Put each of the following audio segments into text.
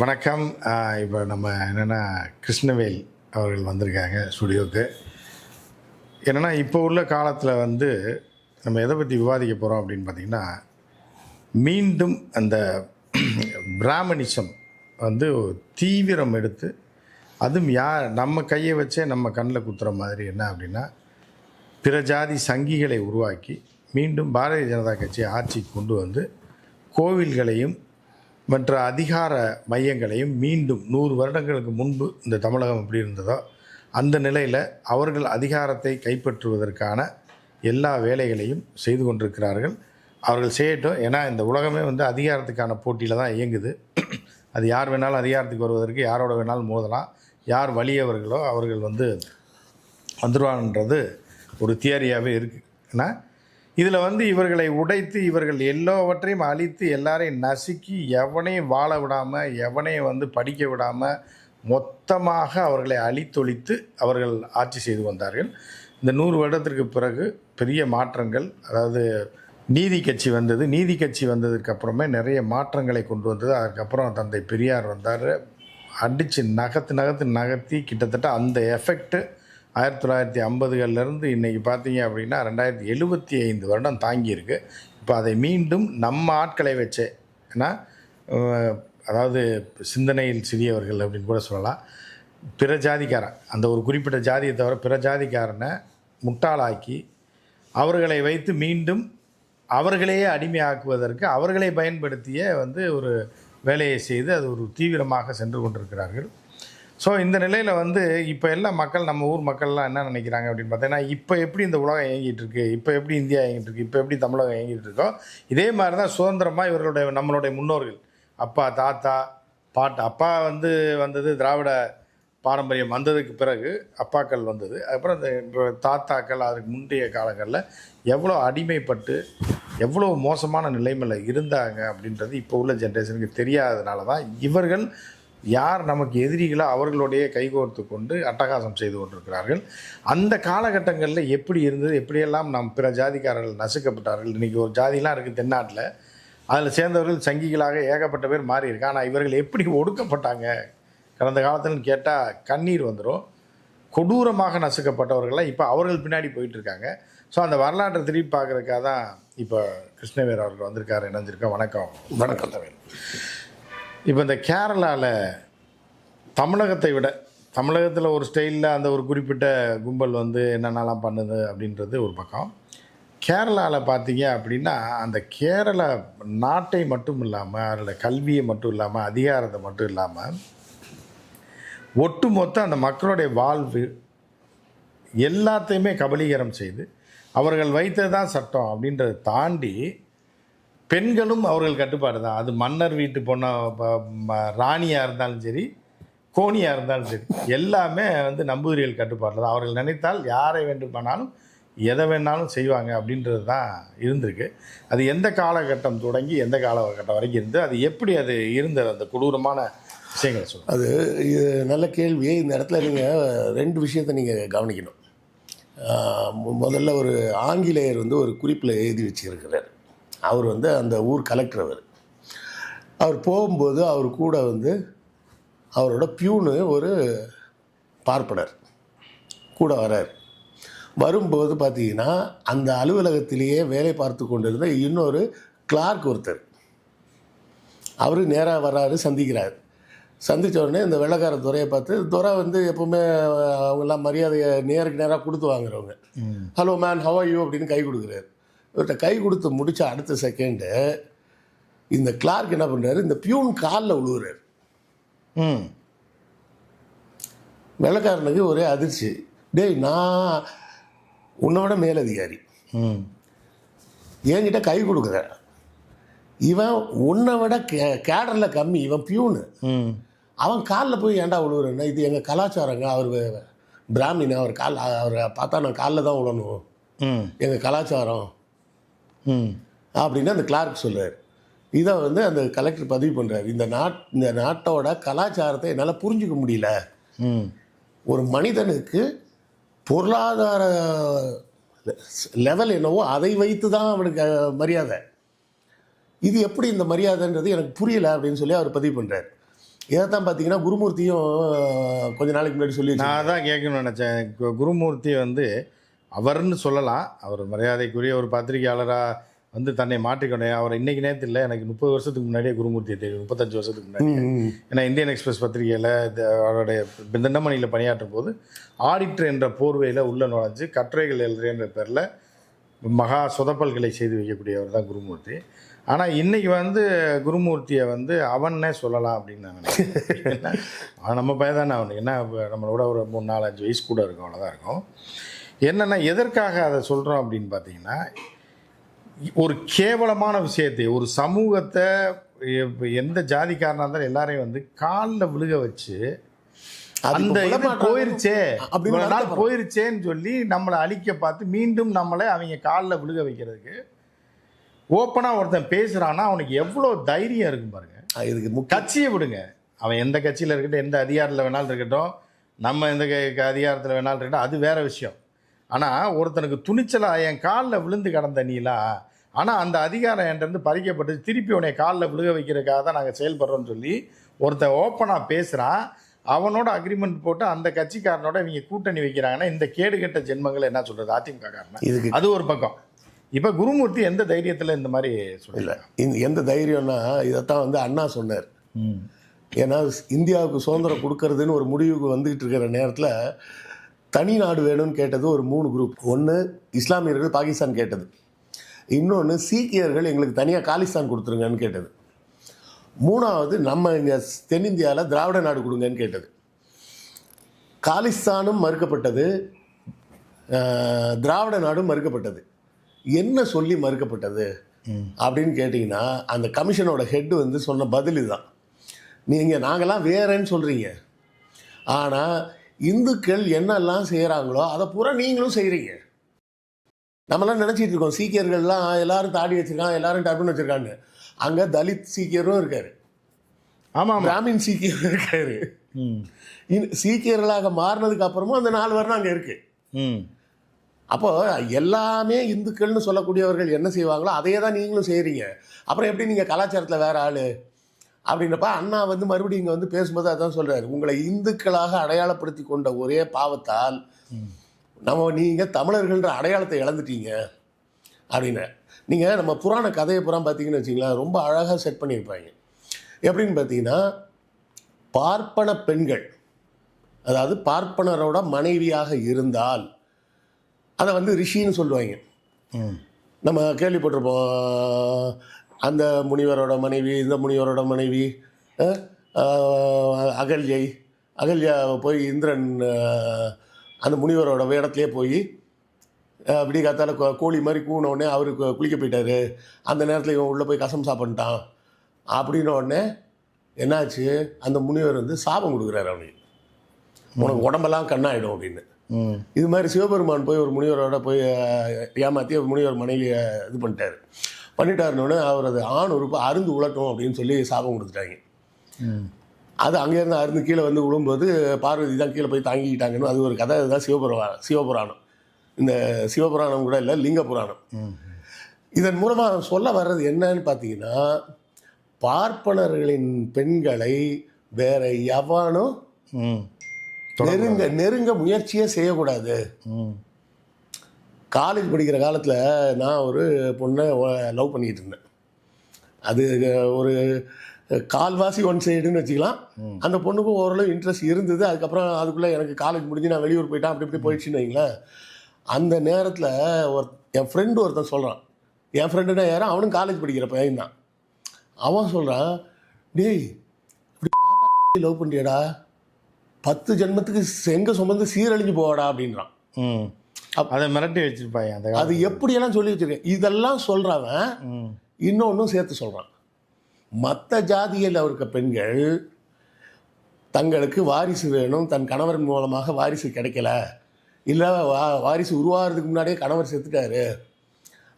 வணக்கம். இப்போ நம்ம என்னென்னா கிருஷ்ணவேல் அவர்கள் வந்திருக்காங்க ஸ்டுடியோவுக்கு என்னென்னா இப்போ உள்ள காலத்தில் வந்து நம்ம எதை பற்றி விவாதிக்க போகிறோம் அப்படின்னு பார்த்திங்கன்னா மீண்டும் அந்த பிராமணிசம் வந்து தீவிரம் எடுத்து அதுவும் யார் நம்ம கையை வச்சே நம்ம கண்ணில் குத்துற மாதிரி என்ன அப்படின்னா பிற ஜாதி சங்கிகளை உருவாக்கி மீண்டும் பாரதிய ஜனதா கட்சி ஆட்சிக்கு கொண்டு வந்து கோவில்களையும் மற்ற அதிகார மையங்களையும் மீண்டும் நூறு வருடங்களுக்கு முன்பு இந்த தமிழகம் எப்படி இருந்ததோ அந்த நிலையில் அவர்கள் அதிகாரத்தை கைப்பற்றுவதற்கான எல்லா வேலைகளையும் செய்து கொண்டிருக்கிறார்கள். அவர்கள் செய்யட்டும். ஏன்னா இந்த உலகமே வந்து அதிகாரத்துக்கான போட்டியில் தான் இயங்குது. அது யார் வேணாலும் அதிகாரத்துக்கு வருவதற்கு யாரோட வேணாலும் மோதலாம். யார் வலியவர்களோ அவர்கள் வந்து வந்துடுவாங்கன்றது ஒரு தியரியாகவே இருக்குது ஏன்னா இதில் வந்து இவர்களை உடைத்து இவர்கள் எல்லாவற்றையும் அழித்து எல்லாரையும் நசுக்கி எவனையும் வாழ விடாமல் எவனையும் வந்து படிக்க விடாமல் மொத்தமாக அவர்களை அழித்தொழித்து அவர்கள் ஆட்சி செய்து வந்தார்கள். இந்த நூறு வருடத்திற்கு பிறகு பெரிய மாற்றங்கள் அதாவது நீதி கட்சி வந்தது. நீதி கட்சி வந்ததுக்கு அப்புறமே நிறைய மாற்றங்களை கொண்டு வந்தது. அதுக்கப்புறம் தந்தை பெரியார் வந்தார். அடித்து நகர்த்து நகர்த்து நகர்த்தி கிட்டத்தட்ட அந்த எஃபெக்ட்டு ஆயிரத்தி தொள்ளாயிரத்தி ஐம்பதுகள்லேருந்து இன்றைக்கி பார்த்தீங்க அப்படின்னா ரெண்டாயிரத்தி எழுபத்தி ஐந்து வருடம் தாங்கியிருக்கு. இப்போ அதை மீண்டும் நம்ம ஆட்களை வச்சே ஏன்னா அதாவது சிந்தனையில் சிறியவர்கள் அப்படின்னு கூட சொல்லலாம். பிற ஜாதிக்காரன் அந்த ஒரு குறிப்பிட்ட ஜாதியை தவிர பிற ஜாதிக்காரனை முட்டாளாக்கி அவர்களை வைத்து மீண்டும் அவர்களையே அடிமையாக்குவதற்கு அவர்களை பயன்படுத்திய வந்து ஒரு வேலையை செய்து அது ஒரு தீவிரமாக சென்று கொண்டிருக்கிறார்கள். ஸோ இந்த நிலையில் வந்து இப்போ எல்லாம் மக்கள் நம்ம ஊர் மக்கள்லாம் என்ன நினைக்கிறாங்க அப்படின்னு பார்த்தீங்கன்னா இப்போ எப்படி இந்த உலகம் இயங்கிட்டு இருக்கு? இப்போ எப்படி இந்தியா இயங்கிட்டு இருக்கு? இப்போ எப்படி தமிழகம் இயங்கிட்டு இருக்கோ இதே மாதிரி தான் சுதந்திரமாக இவர்களுடைய நம்மளுடைய முன்னோர்கள். அப்பா தாத்தா பாட்டு அப்பா வந்து வந்தது திராவிட பாரம்பரியம் வந்ததுக்கு பிறகு அப்பாக்கள் வந்தது. அப்புறம் இந்த தாத்தாக்கள் அதுக்கு முந்தைய காலங்களில் எவ்வளோ அடிமைப்பட்டு எவ்வளோ மோசமான நிலைமையில் இருந்தாங்க அப்படின்றது இப்போ உள்ள ஜென்ரேஷனுக்கு தெரியாததுனால தான் இவர்கள் யார் நமக்கு எதிரிகளோ அவர்களுடைய கைகோர்த்து கொண்டு அட்டகாசம் செய்து கொண்டிருக்கிறார்கள்? அந்த காலகட்டங்களில் எப்படி இருந்தது? எப்படியெல்லாம் நம் பிற ஜாதிக்காரர்கள் நசுக்கப்பட்டார்கள்? இன்றைக்கி ஒரு ஜாதிலாம் இருக்குது தென்னாட்டில். அதில் சேர்ந்தவர்கள் சங்கிகளாக ஏகப்பட்ட பேர் மாறி இருக்கு ஆனால் இவர்கள் எப்படி ஒடுக்கப்பட்டாங்க? கடந்த காலத்துலன்னு கேட்டால் கண்ணீர் வந்துடும் கொடூரமாக நசுக்கப்பட்டவர்கள்லாம் இப்போ அவர்கள் பின்னாடி போயிட்டு இருக்காங்க ஸோ அந்த வரலாற்றை திருப்பி பார்க்குறதுக்காக தான் இப்போ கிருஷ்ணவேர் அவர்கள் வந்திருக்காரு. இணைஞ்சிருக்கோம் வணக்கம். வணக்கம். தமிழ் இப்போ இந்த கேரளாவில் தமிழகத்தை விட தமிழகத்தில் ஒரு ஸ்டைலில் அந்த ஒரு குறிப்பிட்ட கும்பல் வந்து என்னென்னலாம் பண்ணுது அப்படின்றது ஒரு பக்கம். கேரளாவில் பார்த்தீங்க அப்படின்னா அந்த கேரள நாட்டை மட்டும் இல்லாமல் அதோட கல்வியை மட்டும் இல்லாமல் அதிகாரத்தை மட்டும் இல்லாமல் ஒட்டுமொத்த அந்த மக்களுடைய வாழ்வு எல்லாத்தையுமே கபலீகரம் செய்து அவர்கள் வைத்தது தான் சட்டம் அப்படின்றத தாண்டி பெண்களும் அவர்கள் கட்டுப்பாடு தான். அது மன்னர் வீட்டு பொண்ணா ராணியாக இருந்தாலும் சரி கோணியாக இருந்தாலும் சரி எல்லாமே வந்து நம்பூதிரிகள் கட்டுப்பாட்டில் தான். அவர்கள் நினைத்தால் யாரை வேண்டுமானாலும் எதை வேணாலும் செய்வாங்க அப்படின்றது தான் இருந்திருக்கு. அது எந்த காலகட்டம் தொடங்கி எந்த காலகட்டம் வரைக்கும் இருந்து அது எப்படி அது இருந்தது? அந்த கொடூரமான விஷயங்களை சொல்லுங்கள் அது இது நல்ல கேள்வி இந்த இடத்துல நீங்கள் ரெண்டு விஷயத்தை நீங்கள் கவனிக்கணும். முதல்ல ஒரு ஆங்கிலேயர் வந்து ஒரு குறிப்பில் எழுதி வச்சுருக்கிறார். அவர் வந்து அந்த ஊர் கலெக்டர் அவர். அவர் போகும்போது அவர் கூட வந்து அவரோட பியூனு ஒரு பார்ப்பனர் கூட வரார். வரும்போது பார்த்தீங்கன்னா அந்த அலுவலகத்திலேயே வேலை பார்த்து கொண்டிருந்த இன்னொரு கிளார்க் ஒருத்தர். அவர் நேராக வர்றாரு சந்திக்கிறார். சந்திச்ச உடனே இந்த வெள்ளைக்கார துறையை பார்த்து துறை வந்து எப்பவுமே அவங்கெல்லாம் மரியாதையை நேருக்கு நேராக கொடுத்து வாங்குறவங்க. Hello man how are you அப்படின்னு கை கொடுக்குறாரு. இவர்கிட்ட கை கொடுத்து முடிச்ச அடுத்த செகண்டு இந்த கிளார்க் என்ன பண்ணுறாரு இந்த பியூன் காலில் விழுவுறாரு ம். வெள்ளைக்காரனுக்கு ஒரே அதிர்ச்சி. டேய் நான் உன்னை விட மேலதிகாரி. ம். என்கிட்ட கை கொடுக்குற. இவன் உன்னை விட கே கேடரில் கம்மி. இவன் பியூனு ம். அவன் காலில் போய் ஏன்டா விழுவுறேன்னா இது எங்கள் கலாச்சாரங்க. அவர் பிராமின் அவர் கால் அவரை பார்த்தா நான் காலில் தான் விழணும் ம். எங்கள் கலாச்சாரம். அப்படின்னு அந்த கிளார்க் சொல்லுவார் இதை வந்து அந்த கலெக்டர் பதிவு பண்ணுறாரு இந்த நாட் இந்த நாட்டோட கலாச்சாரத்தை என்னால் புரிஞ்சுக்க முடியல. ம். ஒரு மனிதனுக்கு பொருளாதார லெவல் என்னவோ அதை வைத்து தான் அவனுக்கு மரியாதை. இது எப்படி இந்த மரியாதைன்றது எனக்கு புரியல அப்படின்னு சொல்லி அவர் பதிவு பண்ணுறார் இதைத்தான் பார்த்தீங்கன்னா குருமூர்த்தியும் கொஞ்ச நாளைக்கு முன்னாடி சொல்லி. நான் தான் கேட்கணும்னு நினச்சேன். கு- குருமூர்த்தி வந்து அவர்னு சொல்லலாம். அவர் மரியாதைக்குரிய ஒரு பத்திரிகையாளராக வந்து தன்னை மாற்றிக்கொண்டேன் அவர் இன்னைக்கு நேரத்தில் இல்லை எனக்கு முப்பது வருஷத்துக்கு முன்னாடியே குருமூர்த்தியை தெரியும் முப்பத்தஞ்சு வருஷத்துக்கு முன்னாடி ஏன்னா இந்தியன் எக்ஸ்பிரஸ் பத்திரிகையில் அவருடைய திண்டமணியில் பணியாற்றும் போது ஆடிட்டர் என்ற போர்வையில் உள்ள நுழைஞ்சு கட்டுரைகள் எழுதுறேன்ற பேரில் மகா சொதப்பல்களை செய்து வைக்கக்கூடியவர் தான் குருமூர்த்தி. ஆனால் இன்னைக்கு வந்து குருமூர்த்தியை வந்து அவன்னே சொல்லலாம் அப்படின்னு நான் நினைக்கிறேன். நம்ம பையன் தானே அவனுக்கு. என்ன நம்மளோட ஒரு மூணு நாலு அஞ்சு வயசு கூட இருக்கும் அவ்வளோதான் இருக்கும். என்னென்னா எதற்காக அதை சொல்கிறோம் அப்படின்னு பார்த்தீங்கன்னா ஒரு கேவலமான விஷயத்தை ஒரு சமூகத்தை எந்த ஜாதிக்காரனாக இருந்தாலும் எல்லாரையும் வந்து காலில் விழுக வச்சு அந்த. போயிருச்சே நாள். போயிருச்சேன்னு சொல்லி நம்மளை அழிக்க பார்த்து மீண்டும் நம்மளை அவங்க காலில் விழுக வைக்கிறதுக்கு ஓப்பனாக ஒருத்தன் பேசுகிறான்னா அவனுக்கு எவ்வளோ தைரியம் இருக்கும் பாருங்க இதுக்கு கட்சியை விடுங்க அவன் எந்த கட்சியில் இருக்கட்டும் எந்த அதிகாரத்தில் வேணாலும் இருக்கட்டும் நம்ம எந்த அதிகாரத்தில் வேணாலும் இருக்கட்டும் அது வேற விஷயம் ஆனால் ஒருத்தனுக்கு துணிச்சலாக என் காலில் விழுந்து கிடந்த நீலா ஆனால் அந்த அதிகாரம் என்கிட்ட பறிக்கப்பட்டு திருப்பி உன்னை காலில் விழுக வைக்கிறதுக்காக தான் நாங்கள் செயல்படுறோம்னு சொல்லி ஒருத்தன் ஓப்பனாக பேசுகிறான் அவனோட அக்ரிமெண்ட் போட்டு அந்த கட்சிக்காரனோட இவங்க கூட்டணி வைக்கிறாங்கன்னா இந்த கேடுகெட்ட ஜென்மங்களை என்ன சொல்கிறது அதிமுக காரன் இதுக்கு அது ஒரு பக்கம். இப்போ குருமூர்த்தி எந்த தைரியத்தில் இந்த மாதிரி சொல்லல எந்த தைரியம்னா இதைத்தான் வந்து அண்ணா சொன்னார். ஏன்னா இந்தியாவுக்கு சுதந்திரம் கொடுக்கறதுன்னு ஒரு முடிவுக்கு வந்துகிட்டு இருக்கிற நேரத்தில் தனி நாடு வேணும்னு கேட்டது ஒரு மூணு குரூப் ஒன்று இஸ்லாமியர்கள் பாகிஸ்தான் கேட்டது. இன்னொன்று சீக்கியர்கள் எங்களுக்கு தனியாக காலிஸ்தான் கொடுத்துருங்கன்னு கேட்டது. மூணாவது நம்ம இங்கே தென்னிந்தியாவில் திராவிட நாடு கொடுங்கன்னு கேட்டது. காலிஸ்தானும் மறுக்கப்பட்டது. திராவிட நாடும் மறுக்கப்பட்டது. என்ன சொல்லி மறுக்கப்பட்டது? அப்படின்னு கேட்டிங்கன்னா அந்த கமிஷனோட ஹெட் வந்து சொன்ன பதில் இதுதான் நீங்கள் நாங்களாம் வேறேன்னு சொல்கிறீங்க ஆனால் இந்துக்கள் என்னெல்லாம் செய்கிறாங்களோ அதை பூரா நீங்களும் செய்கிறீங்க நம்மலாம் நினச்சிட்டு இருக்கோம் சீக்கியர்கள்லாம் எல்லாரும் தாடி வச்சிருக்காங்க எல்லாரும் டர்பன் வச்சிருக்காங்க. அங்கே தலித் சீக்கியரும் இருக்காரு. ஆமாம் பிராமின் சீக்கியரும் இருக்காரு. சீக்கியர்களாக மாறினதுக்கு அப்புறமும் அந்த நாலு வருடம் அங்கே இருக்குது அப்போ எல்லாமே இந்துக்கள்னு சொல்லக்கூடியவர்கள் என்ன செய்வாங்களோ அதையே தான் நீங்களும் செய்கிறீங்க அப்புறம் எப்படி நீங்கள் கலாச்சாரத்தில் வேற ஆள்? அப்படின்றப்ப அண்ணா வந்து மறுபடியும் இங்கே வந்து பேசும்போது அதான் சொல்கிறாரு உங்களை இந்துக்களாக அடையாளப்படுத்தி கொண்ட ஒரே பாவத்தால் நம்ம நீங்கள் தமிழர்கள்ன்ற அடையாளத்தை இழந்துட்டீங்க அப்படின்னு. நீங்கள் நம்ம புராண கதையை புறம் பார்த்தீங்கன்னு வச்சிங்களேன் ரொம்ப அழகாக செட் பண்ணியிருப்பாங்க. எப்படின்னு பார்த்தீங்கன்னா பார்ப்பன பெண்கள் அதாவது பார்ப்பனரோட மனைவியாக இருந்தால் அதை வந்து ரிஷின்னு சொல்லுவாங்க. நம்ம கேள்விப்பட்டிருப்போம் அந்த முனிவரோட மனைவி இந்த முனிவரோட மனைவி அகல்யை அகல்யா போய் இந்திரன் அந்த முனிவரோட வேடத்திலே போய் அஹ், விடிய காத்தால கோ- கோழி மாதிரி கூன உடனே அவருக்கு குளிக்க போயிட்டாரு. அந்த நேரத்தில் இவன் உள்ளே போய் கசம் சாப்பிட்டான். அப்படின்ன உடனே என்னாச்சு? அந்த முனிவர் வந்து சாபம் கொடுக்குறாரு அவனுக்கு. உனக்கு உடம்பெல்லாம் கண்ணாயிடும் அப்படின்னு. இது மாதிரி சிவபெருமான் போய் ஒரு முனிவரோட போய் ஒரு முனிவர் மனைவியை இது பண்ணிட்டாரு. பண்ணிட்டாருனோடனே அவர் அது ஆண் உறுப்பு அருந்து உழட்டும் அப்படின்னு சொல்லி சாபம் கொடுத்துட்டாங்க. அது அங்கேருந்து அருந்து கீழே வந்து விழும்போது பார்வதி தான் கீழே போய் தாங்கிக்கிட்டாங்கன்னு அது ஒரு கதை இதுதான் சிவபுராணம் சிவபுராணம். இந்த சிவபுராணம் கூட இல்லை லிங்க புராணம் இதன் மூலமாக சொல்ல வர்றது என்னன்னு பார்த்தீங்கன்னா பார்ப்பனர்களின் பெண்களை வேற எவனும் நெருங்க நெருங்க முயற்சியே செய்யக்கூடாது. காலேஜ் படிக்கிற காலத்தில் நான் ஒரு பொண்ணை லவ் பண்ணிக்கிட்டு இருந்தேன். அது ஒரு கால்வாசி ஒன் சைடுன்னு வச்சுக்கலாம். அந்த பொண்ணுக்கும் ஓரளவு இன்ட்ரெஸ்ட் இருந்தது. அதுக்கப்புறம் அதுக்குள்ளே எனக்கு காலேஜ் முடிஞ்சு நான் வெளியூர் போயிட்டேன். அப்படி இப்படி போயிடுச்சுன்னு வைங்களேன். அந்த நேரத்தில் ஒரு என் ஃப்ரெண்டு ஒருத்தன் சொல்கிறான் என் ஃப்ரெண்டுனா யாரும் அவனும் காலேஜ் படிக்கிற பையன் தான். அவன் சொல்கிறான் டேய் இப்படி லவ் பண்ணியடா பத்து ஜென்மத்துக்கு செங்க சுமந்து சீரழிஞ்சு போவாடா? அப்படின்றான். அதை மிரட்டி வச்சிருப்பாங்க அந்த அது எப்படியெல்லாம் சொல்லி வச்சிருக்கேன்? இதெல்லாம் சொல்கிறவன் இன்னொன்றும் சேர்த்து சொல்கிறான் மற்ற ஜாதியில் இருக்க பெண்கள் தங்களுக்கு வாரிசு வேணும். தன் கணவரின் மூலமாக வாரிசு கிடைக்கல. இல்லை வா வாரிசு உருவாகிறதுக்கு முன்னாடியே கணவர் செத்துட்டாரு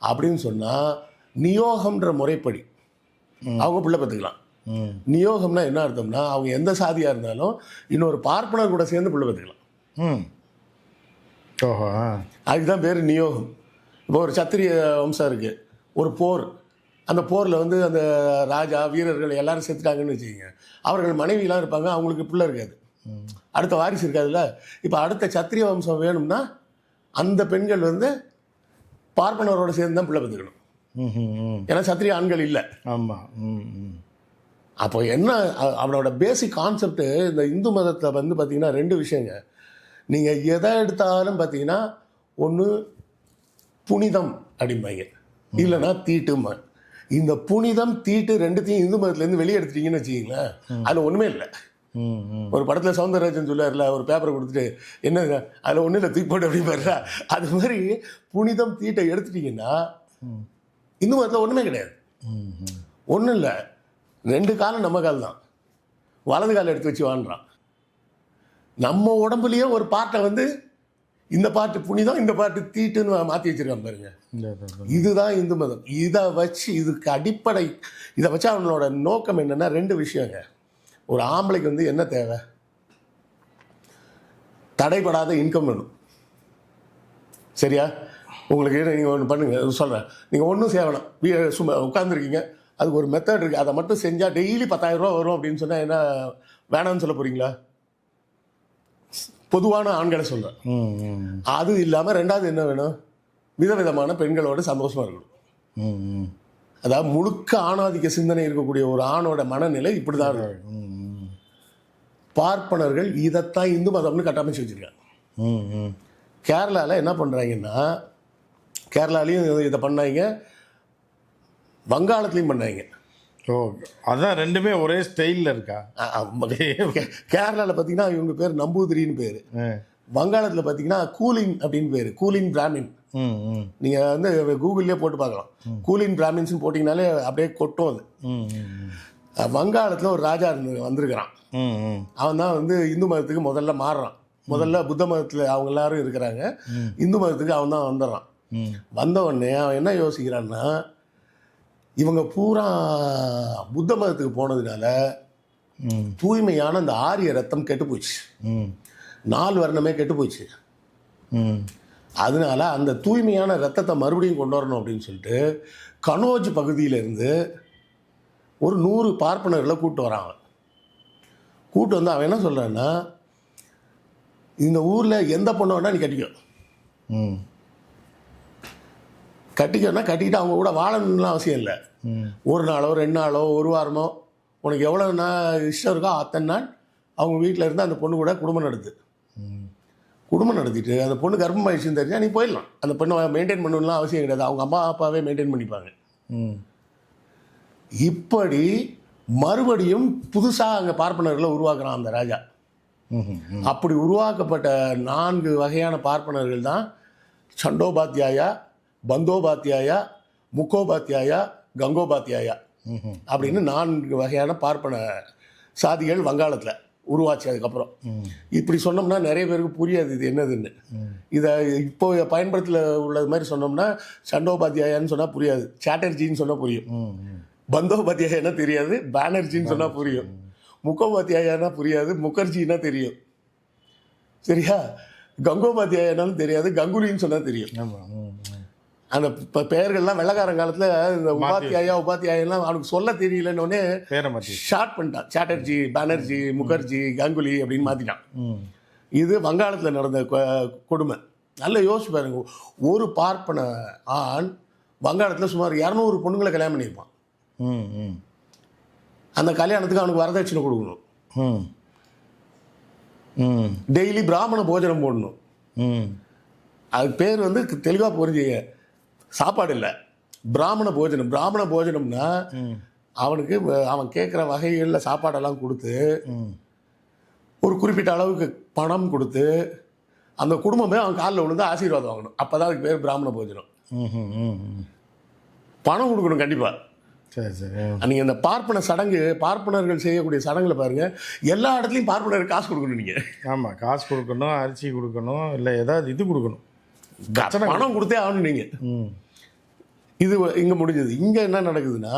அப்படின்னு சொன்னால் நியோகம்ன்ற முறைப்படி அவங்க பிள்ளை பெற்றுக்கலாம் ம். நியோகம்னா என்ன அர்த்தம்னா அவங்க எந்த சாதியாக இருந்தாலும் இன்னொரு பார்ப்பனர் கூட சேர்ந்து பிள்ளை பெற்றுக்கலாம் ம். ஓஹோ. அதுக்கு தான் பேர் நியோகம். இப்போ ஒரு சத்திரிய வம்சம் இருக்குது ஒரு போர். அந்த போரில் வந்து அந்த ராஜா வீரர்கள் எல்லாரும் செத்துட்டாங்கன்னு வச்சுக்கோங்க. அவர்கள் மனைவிலாம் இருப்பாங்க அவங்களுக்கு பிள்ளை இருக்காது. அடுத்த வாரிசு இருக்காதுல்ல? இப்போ அடுத்த சத்திரிய வம்சம் வேணும்னா அந்த பெண்கள் வந்து பார்ப்பனரோட சேர்ந்து தான் பிள்ளை பெற்றுக்கணும். ஏன்னா சத்திரிய ஆண்கள் இல்லை. ஆமாம் அப்போ என்ன அவனோட பேசிக் கான்செப்ட் இந்த இந்து மதத்தில் வந்து பார்த்தீங்கன்னா ரெண்டு விஷயங்க. நீங்கள் எதை எடுத்தாலும் பார்த்தீங்கன்னா ஒன்று புனிதம் அப்படிம்பாங்க இல்லைன்னா தீட்டுமா இந்த புனிதம் தீட்டு ரெண்டுத்தையும் இந்து மதத்துலேருந்து வெளியே எடுத்துட்டீங்கன்னு வச்சுக்கிங்களேன் அதில் ஒன்றுமே இல்லை. ஒரு படத்தில் சௌந்தரராஜன் சொல்லார்ல ஒரு பேப்பரை கொடுத்துட்டு என்ன அதில் ஒன்றும் இல்லை தூக்கி போட்டு அப்படின்னா அது மாதிரி புனிதம் தீட்டை எடுத்துட்டீங்கன்னா இந்து மதத்தில் ஒன்றுமே கிடையாது. ஒன்றும் இல்லை. ரெண்டு காலம் நம்ம கால் தான் வலது கால் எடுத்து வச்சு வாழ்றான். நம்ம உடம்புலயே ஒரு பார்ட்டை வந்து இந்த பாட்டு புனிதம் இந்த பாட்டு தீட்டுன்னு மாற்றி வச்சிருக்கான் பாருங்க. இதுதான் இந்து மதம். இதை வச்சு இதுக்கு அடிப்படை இதை வச்சு அவனோட நோக்கம் என்னன்னா ரெண்டு விஷயங்க. ஒரு ஆம்பளைக்கு வந்து என்ன தேவை? தடைபடாத இன்கம் வேணும். சரியா? உங்களுக்கு நீங்கள் ஒன்று பண்ணுங்கள் சொல்கிறேன் நீங்கள் ஒன்றும் சேவனம் வீ சும்மா உட்காந்துருக்கீங்க அதுக்கு ஒரு மெத்தட் இருக்குது அதை மட்டும் செஞ்சால் டெய்லி பத்தாயிரரூவா வரும் அப்படின்னு சொன்னால் என்ன வேணாம்னு சொல்ல போகிறீங்களா பொதுவான ஆண்களை சொல்கிறேன் அது இல்லாமல் ரெண்டாவது என்ன வேணும்? விதவிதமான பெண்களோட சந்தோஷமா இருக்கணும். அதாவது முழுக்க ஆணாதிக்க சிந்தனை இருக்கக்கூடிய ஒரு ஆணோட மனநிலை இப்படி தான் இருக்கும் பார்ப்பனர்கள் இதைத்தான் இந்து மதம்னு கட்டமைச்சு வச்சிருக்காங்க. ம் ம் கேரளாவில் என்ன பண்ணுறாங்கன்னா கேரளாலையும் இதை பண்ணாங்க வங்காளத்துலேயும் பண்ணாங்க. ஓ அதான் ரெண்டுமே ஒரே ஸ்டைலில் இருக்கா? கேரளாவில் பார்த்தீங்கன்னா இவங்க பேர் நம்பூதிரின்னு பேர். வங்காளத்தில் பார்த்தீங்கன்னா கூலிங் அப்படின்னு பேர் கூலிங் பிராமின். நீங்கள் வந்து கூகுள்லேயே போட்டு பார்க்கலாம். கூலிங் பிராமின்ஸ்னு போட்டிங்கனாலே அப்படியே கொட்டும் அது. வங்காளத்தில் ஒரு ராஜா இருந்து வந்திருக்கிறான். அவன் தான் வந்து இந்து மதத்துக்கு முதல்ல மாறுறான். முதல்ல புத்த மதத்தில் அவங்க எல்லாரும் இருக்கிறாங்க. இந்து மதத்துக்கு அவன் தான் வந்துடுறான் வந்த உடனே அவன் என்ன யோசிக்கிறான்னா இவங்க பூரா புத்த மதத்துக்கு போனதுனால தூய்மையான அந்த ஆரிய ரத்தம் கெட்டு போச்சு. ம். நாலு வர்ணமே கெட்டு போச்சு. ம். அதனால அந்த தூய்மையான ரத்தத்தை மறுபடியும் கொண்டு வரணும் அப்படின்னு சொல்லிட்டு கனோஜ் பகுதியிலேருந்து ஒரு நூறு பார்ப்பனர்களை கூப்பிட்டு அவன் கூப்பிட்டு வந்து அவன் என்ன சொல்கிறான்னா இந்த ஊரில் எந்த பொண்ணை வேணா நீ கட்டிக்கோ. கட்டிக்கணும்னா கட்டிக்கோன்னா கட்டிக்கிட்டு அவங்க கூட வாழணும்லாம் அவசியம் இல்லை. ஒரு நாளோ ரெண்டு நாளோ ஒரு வாரமோ உனக்கு எவ்வளோ நாள் இஷ்டம் இருக்கோ அத்தனை நாள் அவங்க வீட்டில் இருந்து அந்த பொண்ணு கூட குடும்பம் நடத்து. ம் குடும்பம் நடத்திட்டு அந்த பொண்ணு கர்ப்பம் ஆயிடுச்சுன்னு தெரிஞ்சா நீ போயிடலாம். அந்த பொண்ணை மெயின்டைன் பண்ணணும்லாம் அவசியம் கிடையாது. அவங்க அம்மா அப்பாவே மெயின்டைன் பண்ணிப்பாங்க. ம் இப்படி மறுபடியும் புதுசாக அங்கே பார்ப்பனர்களை உருவாக்குறான் அந்த ராஜா. அப்படி உருவாக்கப்பட்ட நான்கு வகையான பார்ப்பனர்கள் தான் சண்டோபாத்தியாயா பந்தோபாத்தியாயா முக்கோபாத்தியாயா கங்கோபாத்தியாயா அப்படின்னு நான்கு வகையான பார்ப்பன சாதிகள் வங்காளத்தில் உருவாச்சு அதுக்கப்புறம். இப்படி சொன்னோம்னா நிறைய பேருக்கு புரியாது இது என்னதுன்னு. இதை இப்போ பயன்படுத்தல உள்ளது மாதிரி சொன்னோம்னா சண்டோபாத்தியாயான்னு சொன்னால் புரியாது. சாட்டர்ஜின்னு சொன்னால் புரியும். பந்தோபாத்தியாயனா தெரியாது. பானர்ஜின்னு சொன்னால் புரியும். முக்கோபாத்தியாயனா புரியாது. முகர்ஜின்னா தெரியும். சரியா? கங்கோபாத்தியாயனாலும் தெரியாது. கங்குலின்னு சொன்னால் தெரியும். அந்த இப்போ பெயர்கள்லாம் வெள்ளக்காரன் காலத்தில் இந்த உபாத்தியாயா உபாத்தியாயெல்லாம் அவனுக்கு சொல்ல தெரியலன்னொடனே ஷார்ட் பண்ணிட்டான். சாட்டர்ஜி பானர்ஜி முகர்ஜி கங்குலி அப்படின்னு மாற்றிட்டான் இது வங்காளத்தில் நடந்த கொடுமை. நல்ல யோசிச்சு பாருங்க. ஒரு பார்ப்பன ஆண் வங்காளத்தில் சுமார் இரநூறு பொண்ணுங்களை கல்யாணம் பண்ணியிருப்பான். அந்த கல்யாணத்துக்கு அவனுக்கு வரதட்சணை கொடுக்கணும். ம். ம். டெய்லி பிராமண போஜனம் போடணும். ம். அது பேர் வந்து தெளிவாக புரிஞ்சுங்க சாப்பாடு இல்லை பிராமண போஜனம் பிராமண போஜனம்னா ம். அவனுக்கு அவன் கேட்குற வகைகளில் சாப்பாடெல்லாம் கொடுத்து ம். ஒரு குறிப்பிட்ட அளவுக்கு பணம் கொடுத்து அந்த குடும்பமே அவன் காலில் விழுந்து ஆசீர்வாதம் வாங்கணும். அப்போ தான் அதுக்கு பேர் பிராமண போஜனம். பணம் கொடுக்கணும் கண்டிப்பாக சரி சரி. நீங்கள் இந்த பார்ப்பன சடங்கு பார்ப்பனர்கள் செய்யக்கூடிய சடங்குல பாருங்கள் எல்லா இடத்துலையும் பார்ப்பனருக்கு காசு கொடுக்கணும் நீங்கள் ஆமாம் காசு கொடுக்கணும் அரிசி கொடுக்கணும் இல்லை ஏதாவது இது கொடுக்கணும். பணம் கொடுத்தே ஆகணும் நீங்கள் இது இங்கே முடிஞ்சது. இங்கே என்ன நடக்குதுன்னா